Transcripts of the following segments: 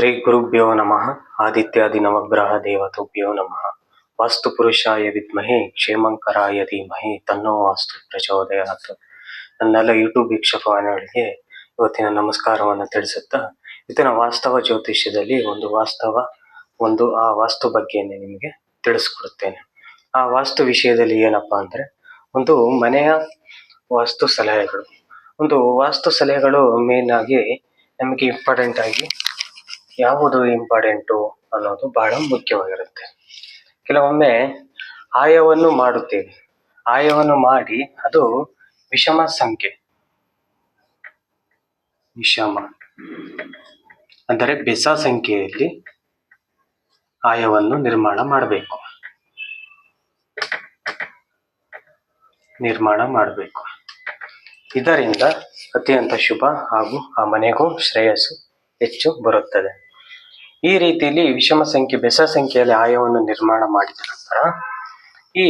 ಶ್ರೀ ಗುರುಭ್ಯೋ ನಮಃ. ಆದಿತ್ಯಾದಿ ನವಗ್ರಹ ದೇವತುಭ್ಯೋ ನಮಃ. ವಾಸ್ತು ಪುರುಷಾಯ ವಿದ್ಮಹೆ, ಕ್ಷೇಮಂಕರಾಯ ಧೀಮಹಿ, ತನ್ನೋ ವಾಸ್ತು ಪ್ರಚೋದಯಾತ್. ನನ್ನೆಲ್ಲ ಯೂಟ್ಯೂಬ್ ವೀಕ್ಷಕವಾಣಿಗಳಿಗೆ ಇವತ್ತಿನ ನಮಸ್ಕಾರವನ್ನು ತಿಳಿಸುತ್ತಾ ಇದನ್ನ ವಾಸ್ತವ ಜ್ಯೋತಿಷ್ಯದಲ್ಲಿ ಒಂದು ವಾಸ್ತವ, ಒಂದು ಆ ವಾಸ್ತು ಬಗ್ಗೆ ನಿಮಗೆ ತಿಳಿಸ್ಕೊಡುತ್ತೇನೆ. ಆ ವಾಸ್ತು ವಿಷಯದಲ್ಲಿ ಏನಪ್ಪಾ ಅಂದ್ರೆ, ಒಂದು ಮನೆಯ ವಾಸ್ತು ಸಲಹೆಗಳು. ಒಂದು ವಾಸ್ತು ಸಲಹೆಗಳು ಮೇನ್ ಆಗಿ ನಮಗೆ ಇಂಪಾರ್ಟೆಂಟ್ ಆಗಿ ಯಾವುದು ಇಂಪಾರ್ಟೆಂಟು ಅನ್ನೋದು ಬಹಳ ಮುಖ್ಯವಾಗಿರುತ್ತೆ. ಕೆಲವೊಮ್ಮೆ ಆಯವನ್ನು ಮಾಡುತ್ತೇವೆ. ಆಯವನ್ನು ಮಾಡಿ ಅದು ವಿಷಮ ಸಂಖ್ಯೆ. ವಿಷಮ. ಅಂದರೆ ಬೆಸ ಸಂಖ್ಯೆಯಲ್ಲಿ ಆಯವನ್ನು ನಿರ್ಮಾಣ ಮಾಡಬೇಕು. ನಿರ್ಮಾಣ ಮಾಡಬೇಕು. ಇದರಿಂದ ಅತ್ಯಂತ ಶುಭ ಹಾಗೂ ಆ ಮನೆಗೂ ಶ್ರೇಯಸ್ಸು ಹೆಚ್ಚು ಬರುತ್ತದೆ. ಈ ರೀತಿಯಲ್ಲಿ ವಿಷಮ ಸಂಖ್ಯೆ, ಬೆಸ ಸಂಖ್ಯೆಯಲ್ಲಿ ಆಯವನ್ನು ನಿರ್ಮಾಣ ಮಾಡಿದ ನಂತರ, ಈ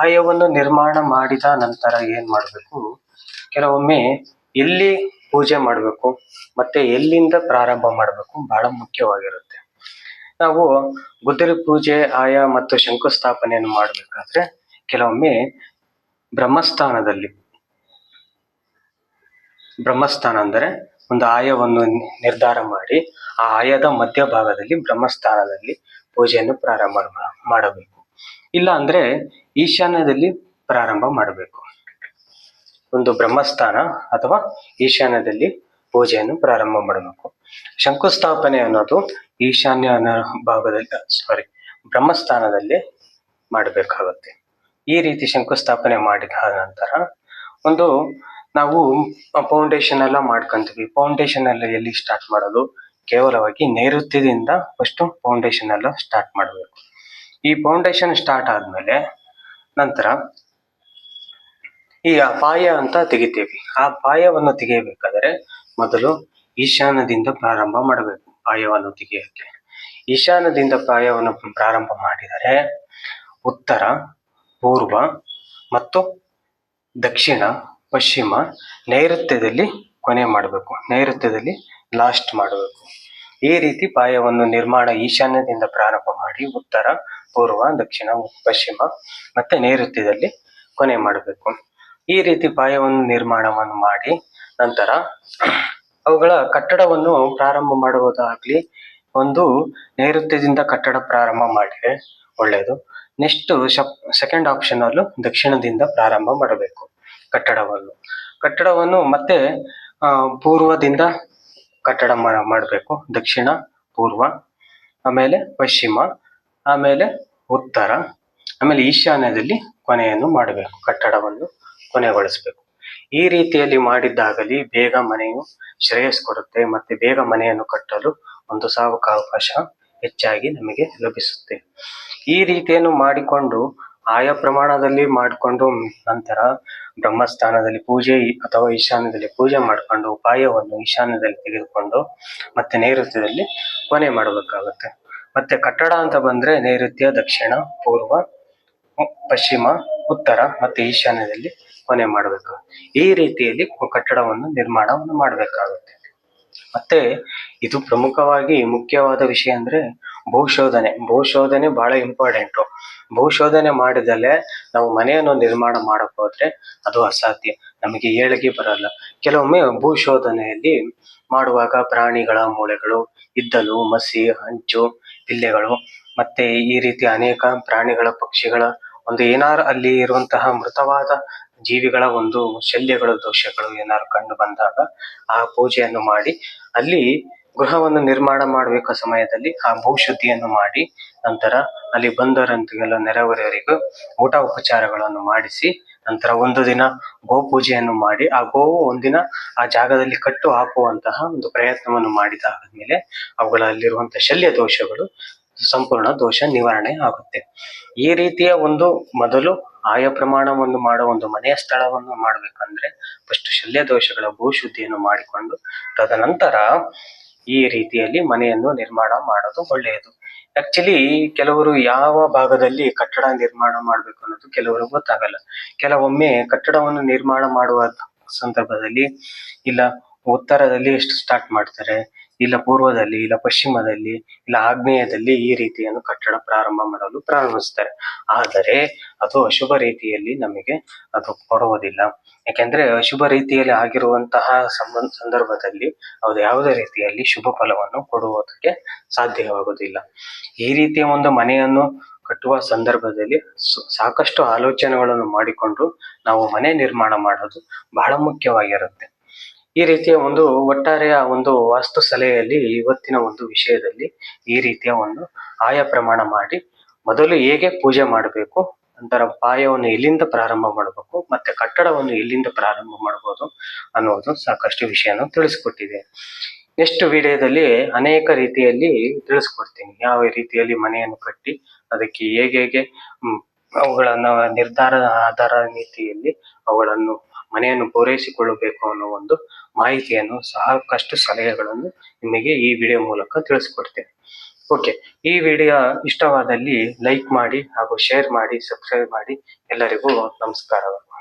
ಆಯವನ್ನು ನಿರ್ಮಾಣ ಮಾಡಿದ ನಂತರ ಏನ್ ಮಾಡಬೇಕು? ಕೆಲವೊಮ್ಮೆ ಎಲ್ಲಿ ಪೂಜೆ ಮಾಡಬೇಕು ಮತ್ತೆ ಎಲ್ಲಿಂದ ಪ್ರಾರಂಭ ಮಾಡಬೇಕು ಬಹಳ ಮುಖ್ಯವಾಗಿರುತ್ತೆ. ನಾವು ಗುದ್ದಲಿ ಪೂಜೆ, ಆಯ ಮತ್ತು ಶಂಕುಸ್ಥಾಪನೆಯನ್ನು ಮಾಡಬೇಕಾದ್ರೆ ಕೆಲವೊಮ್ಮೆ ಬ್ರಹ್ಮಸ್ಥಾನದಲ್ಲಿ, ಬ್ರಹ್ಮಸ್ಥಾನ ಅಂದರೆ ಒಂದು ಆಯವನ್ನು ನಿರ್ಧಾರ ಮಾಡಿ ಆ ಆಯದ ಮಧ್ಯಭಾಗದಲ್ಲಿ ಬ್ರಹ್ಮಸ್ಥಾನದಲ್ಲಿ ಪೂಜೆಯನ್ನು ಪ್ರಾರಂಭ ಮಾಡಬೇಕು. ಇಲ್ಲ ಅಂದ್ರೆ ಈಶಾನ್ಯದಲ್ಲಿ ಪ್ರಾರಂಭ ಮಾಡಬೇಕು. ಒಂದು ಬ್ರಹ್ಮಸ್ಥಾನ ಅಥವಾ ಈಶಾನ್ಯದಲ್ಲಿ ಪೂಜೆಯನ್ನು ಪ್ರಾರಂಭ ಮಾಡಬೇಕು. ಶಂಕುಸ್ಥಾಪನೆ ಅನ್ನೋದು ಈಶಾನ್ಯ ಭಾಗದಲ್ಲಿ ಸಾರಿ ಬ್ರಹ್ಮಸ್ಥಾನದಲ್ಲಿ ಮಾಡಬೇಕಾಗುತ್ತೆ. ಈ ರೀತಿ ಶಂಕುಸ್ಥಾಪನೆ ಮಾಡಿದ ನಂತರ ಒಂದು ನಾವು ಫೌಂಡೇಶನ್ ಎಲ್ಲ ಮಾಡ್ಕೊಂತೀವಿ. ಫೌಂಡೇಶನ್ ಎಲ್ಲ ಎಲ್ಲಿ ಸ್ಟಾರ್ಟ್ ಮಾಡೋದು? ಕೇವಲವಾಗಿ ನೈಋತ್ಯದಿಂದ ಫಸ್ಟ್ ಫೌಂಡೇಶನ್ ಎಲ್ಲ ಸ್ಟಾರ್ಟ್ ಮಾಡಬೇಕು. ಈ ಫೌಂಡೇಶನ್ ಸ್ಟಾರ್ಟ್ ಆದ್ಮೇಲೆ ನಂತರ ಈ ಅಪಾಯ ಅಂತ ತೆಗಿತೀವಿ. ಆ ಪಾಯವನ್ನು ತೆಗೆಯಬೇಕಾದರೆ ಮೊದಲು ಈಶಾನ್ಯದಿಂದ ಪ್ರಾರಂಭ ಮಾಡಬೇಕು ಪಾಯವನ್ನು ತೆಗೆಯಕ್ಕೆ. ಈಶಾನ್ಯದಿಂದ ಪಾಯವನ್ನು ಪ್ರಾರಂಭ ಮಾಡಿದರೆ ಉತ್ತರ, ಪೂರ್ವ ಮತ್ತು ದಕ್ಷಿಣ ಪಶ್ಚಿಮ ನೈಋತ್ಯದಲ್ಲಿ ಕೊನೆ ಮಾಡಬೇಕು. ನೈಋತ್ಯದಲ್ಲಿ ಲಾಸ್ಟ್ ಮಾಡಬೇಕು. ಈ ರೀತಿ ಪಾಯವನ್ನು ನಿರ್ಮಾಣ ಈಶಾನ್ಯದಿಂದ ಪ್ರಾರಂಭ ಮಾಡಿ ಉತ್ತರ, ಪೂರ್ವ, ದಕ್ಷಿಣ, ಪಶ್ಚಿಮ ಮತ್ತೆ ನೈಋತ್ಯದಲ್ಲಿ ಕೊನೆ ಮಾಡಬೇಕು. ಈ ರೀತಿ ಪಾಯವನ್ನು ನಿರ್ಮಾಣವನ್ನು ಮಾಡಿ ನಂತರ ಅವುಗಳ ಕಟ್ಟಡವನ್ನು ಪ್ರಾರಂಭ ಮಾಡುವುದಾಗ್ಲಿ ಒಂದು ನೈಋತ್ಯದಿಂದ ಕಟ್ಟಡ ಪ್ರಾರಂಭ ಮಾಡಿದ್ರೆ ಒಳ್ಳೆಯದು. ನೆಕ್ಸ್ಟ್ ಸೆಕೆಂಡ್ ಆಪ್ಷನ್ ಅಲ್ಲೂ ದಕ್ಷಿಣದಿಂದ ಪ್ರಾರಂಭ ಮಾಡಬೇಕು. ಕಟ್ಟಡವನ್ನು. ಕಟ್ಟಡವನ್ನು ಮತ್ತೆ ಪೂರ್ವದಿಂದ ಕಟ್ಟಡ ಮಾಡಬೇಕು. ದಕ್ಷಿಣ, ಪೂರ್ವ, ಆಮೇಲೆ ಪಶ್ಚಿಮ, ಆಮೇಲೆ ಉತ್ತರ, ಆಮೇಲೆ ಈಶಾನ್ಯದಲ್ಲಿ ಕೊನೆಯನ್ನು ಮಾಡಬೇಕು. ಕಟ್ಟಡವನ್ನು ಕೊನೆಗೊಳಿಸಬೇಕು. ಈ ರೀತಿಯಲ್ಲಿ ಮಾಡಿದ್ದಾಗಲಿ ಬೇಗ ಮನೆಯು ಶ್ರೇಯಸ್ ಕೊಡುತ್ತೆ. ಮತ್ತೆ ಬೇಗ ಮನೆಯನ್ನು ಕಟ್ಟಲು ಒಂದು ಸಾವಕಾವಕಾಶ ಹೆಚ್ಚಾಗಿ ನಮಗೆ ಲಭಿಸುತ್ತೆ. ಈ ರೀತಿಯನ್ನು ಮಾಡಿಕೊಂಡು ಆಯಾ ಪ್ರಮಾಣದಲ್ಲಿ ಮಾಡಿಕೊಂಡು ನಂತರ ಬ್ರಹ್ಮಸ್ಥಾನದಲ್ಲಿ ಪೂಜೆ ಅಥವಾ ಈಶಾನ್ಯದಲ್ಲಿ ಪೂಜೆ ಮಾಡಿಕೊಂಡು ಉಪಾಯವನ್ನು ಈಶಾನ್ಯದಲ್ಲಿ ತೆಗೆದುಕೊಂಡು ಮತ್ತೆ ನೈಋತ್ಯದಲ್ಲಿ ಕೊನೆ ಮಾಡಬೇಕಾಗುತ್ತೆ. ಮತ್ತೆ ಕಟ್ಟಡ ಅಂತ ಬಂದ್ರೆ ನೈಋತ್ಯ, ದಕ್ಷಿಣ, ಪೂರ್ವ, ಪಶ್ಚಿಮ, ಉತ್ತರ ಮತ್ತೆ ಈಶಾನ್ಯದಲ್ಲಿ ಕೊನೆ ಮಾಡಬೇಕು. ಈ ರೀತಿಯಲ್ಲಿ ಕಟ್ಟಡವನ್ನು ನಿರ್ಮಾಣವನ್ನು ಮಾಡಬೇಕಾಗುತ್ತೆ. ಮತ್ತೆ ಇದು ಪ್ರಮುಖವಾಗಿ ಮುಖ್ಯವಾದ ವಿಷಯ ಅಂದ್ರೆ ಭೂಶೋಧನೆ ಭೂಶೋಧನೆ ಬಹಳ ಇಂಪಾರ್ಟೆಂಟು ಭೂಶೋಧನೆ ಮಾಡಿದಲ್ಲೇ ನಾವು ಮನೆಯನ್ನು ನಿರ್ಮಾಣ ಮಾಡಕ್ ಹೋದ್ರೆ ಅದು ಅಸಾಧ್ಯ. ನಮಗೆ ಏಳಿಗೆ ಬರಲ್ಲ. ಕೆಲವೊಮ್ಮೆ ಭೂಶೋಧನೆಯಲ್ಲಿ ಮಾಡುವಾಗ ಪ್ರಾಣಿಗಳ ಮೂಳೆಗಳು, ಇದ್ದಲು, ಮಸಿ ಹಂಚು ಪಿಲ್ಲೆಗಳು, ಮತ್ತೆ ಈ ರೀತಿ ಅನೇಕ ಪ್ರಾಣಿಗಳ ಪಕ್ಷಿಗಳ ಒಂದು ಏನಾರು ಅಲ್ಲಿ ಇರುವಂತಹ ಮೃತವಾದ ಜೀವಿಗಳ ಒಂದು ಶಲ್ಯಗಳು, ದೋಷಗಳು ಏನಾರು ಕಂಡು ಬಂದಾಗ ಆ ಪೂಜೆಯನ್ನು ಮಾಡಿ ಅಲ್ಲಿ ಗೃಹವನ್ನು ನಿರ್ಮಾಣ ಮಾಡಬೇಕು ಸಮಯದಲ್ಲಿ ಆ ಭೂಶುದ್ಧಿಯನ್ನು ಮಾಡಿ ನಂತರ ಅಲ್ಲಿ ಬಂದವರಂತೆಲ್ಲ ನೆರೆಹೊರೆಯವರಿಗೂ ಊಟ ಉಪಚಾರಗಳನ್ನು ಮಾಡಿಸಿ ನಂತರ ಒಂದು ದಿನ ಗೋ ಪೂಜೆಯನ್ನು ಮಾಡಿ ಆ ಗೋವು ಒಂದಿನ ಆ ಜಾಗದಲ್ಲಿ ಕಟ್ಟು ಹಾಕುವಂತಹ ಒಂದು ಪ್ರಯತ್ನವನ್ನು ಮಾಡಿದಾದ್ಮೇಲೆ ಅವುಗಳಲ್ಲಿರುವಂತಹ ಶಲ್ಯ ದೋಷಗಳು ಸಂಪೂರ್ಣ ದೋಷ ನಿವಾರಣೆ ಆಗುತ್ತೆ. ಈ ರೀತಿಯ ಒಂದು ಮೊದಲು ಆಯ ಪ್ರಮಾಣವನ್ನು ಮಾಡೋ ಒಂದು ಮನೆಯ ಸ್ಥಳವನ್ನು ಮಾಡಬೇಕಂದ್ರೆ ಫಸ್ಟ್ ಶಲ್ಯ ದೋಷಗಳ ಭೂಶುದ್ಧಿಯನ್ನು ಮಾಡಿಕೊಂಡು ತದನಂತರ ಈ ರೀತಿಯಲ್ಲಿ ಮನೆಯನ್ನು ನಿರ್ಮಾಣ ಮಾಡೋದು ಒಳ್ಳೆಯದು. ಆಕ್ಚುಲಿ ಕೆಲವರು ಯಾವ ಭಾಗದಲ್ಲಿ ಕಟ್ಟಡ ನಿರ್ಮಾಣ ಮಾಡ್ಬೇಕು ಅನ್ನೋದು ಕೆಲವರು ಗೊತ್ತಾಗಲ್ಲ. ಕೆಲವೊಮ್ಮೆ ಕಟ್ಟಡವನ್ನು ನಿರ್ಮಾಣ ಮಾಡುವ ಸಂದರ್ಭದಲ್ಲಿ ಇಲ್ಲ, ಉತ್ತರದಲ್ಲಿ ಎಷ್ಟು ಸ್ಟಾರ್ಟ್ ಮಾಡ್ತಾರೆ ಇಲ್ಲ ಪೂರ್ವದಲ್ಲಿ, ಇಲ್ಲ ಪಶ್ಚಿಮದಲ್ಲಿ, ಇಲ್ಲ ಆಗ್ನೇಯದಲ್ಲಿ ಈ ರೀತಿಯನ್ನು ಕಟ್ಟಡ ಪ್ರಾರಂಭ ಮಾಡಲು ಪ್ರಾರಂಭಿಸ್ತಾರೆ ಆದರೆ ಅದು ಅಶುಭ ರೀತಿಯಲ್ಲಿ ನಮಗೆ ಅದು ಕೊಡುವುದಿಲ್ಲ. ಯಾಕೆಂದ್ರೆ ಅಶುಭ ರೀತಿಯಲ್ಲಿ ಆಗಿರುವಂತಹ ಸಂದರ್ಭದಲ್ಲಿ ಅದು ಯಾವುದೇ ರೀತಿಯಲ್ಲಿ ಶುಭ ಫಲವನ್ನು ಕೊಡುವುದಕ್ಕೆ ಸಾಧ್ಯವಾಗುವುದಿಲ್ಲ. ಈ ರೀತಿಯ ಒಂದು ಮನೆಯನ್ನು ಕಟ್ಟುವ ಸಂದರ್ಭದಲ್ಲಿ ಸಾಕಷ್ಟು ಆಲೋಚನೆಗಳನ್ನು ಮಾಡಿಕೊಂಡು ನಾವು ಮನೆ ನಿರ್ಮಾಣ ಮಾಡೋದು ಬಹಳ ಮುಖ್ಯವಾಗಿರುತ್ತೆ. ಈ ರೀತಿಯ ಒಂದು ಒಟ್ಟಾರೆಯ ಒಂದು ವಾಸ್ತು ಸಲಹೆಯಲ್ಲಿ ಇವತ್ತಿನ ಒಂದು ವಿಷಯದಲ್ಲಿ ಈ ರೀತಿಯ ಒಂದು ಆಯ ಪ್ರಮಾಣ ಮಾಡಿ, ಮೊದಲು ಹೇಗೆ ಪೂಜೆ ಮಾಡಬೇಕು, ನಂತರ ಪಾಯವನ್ನು ಎಲ್ಲಿಂದ ಪ್ರಾರಂಭ ಮಾಡಬೇಕು, ಮತ್ತೆ ಕಟ್ಟಡವನ್ನು ಎಲ್ಲಿಂದ ಪ್ರಾರಂಭ ಮಾಡಬಹುದು ಅನ್ನೋದು ಸಾಕಷ್ಟು ವಿಷಯನ ತಿಳಿಸ್ಕೊಟ್ಟಿದೆ. ನೆಕ್ಸ್ಟ್ ವಿಡಿಯೋದಲ್ಲಿ ಅನೇಕ ರೀತಿಯಲ್ಲಿ ತಿಳಿಸ್ಕೊಡ್ತೀನಿ. ಯಾವ ರೀತಿಯಲ್ಲಿ ಮನೆಯನ್ನು ಕಟ್ಟಿ, ಅದಕ್ಕೆ ಹೇಗೆ ಹೇಗೆ ನಿರ್ಧಾರ ಅವುಗಳನ್ನ ನಿರ್ಧಾರದ ಆಧಾರ ನೀತಿಯಲ್ಲಿ ಅವುಗಳನ್ನು ಮನೆಯನ್ನು ಪೂರೈಸಿಕೊಳ್ಳಬೇಕು ಅನ್ನೋ ಒಂದು ಮಾಹಿತಿಯನ್ನು ಸಾಕಷ್ಟು ಸಲಹೆಗಳನ್ನು ನಿಮಗೆ ಈ ವಿಡಿಯೋ ಮೂಲಕ ತಿಳಿಸ್ಕೊಡ್ತೇನೆ. ಓಕೆ ಈ ವಿಡಿಯೋ ಇಷ್ಟವಾದಲ್ಲಿ ಲೈಕ್ ಮಾಡಿ ಹಾಗೂ ಶೇರ್ ಮಾಡಿ ಸಬ್ಸ್ಕ್ರೈಬ್ ಮಾಡಿ ಎಲ್ಲರಿಗೂ ನಮಸ್ಕಾರಗಳು.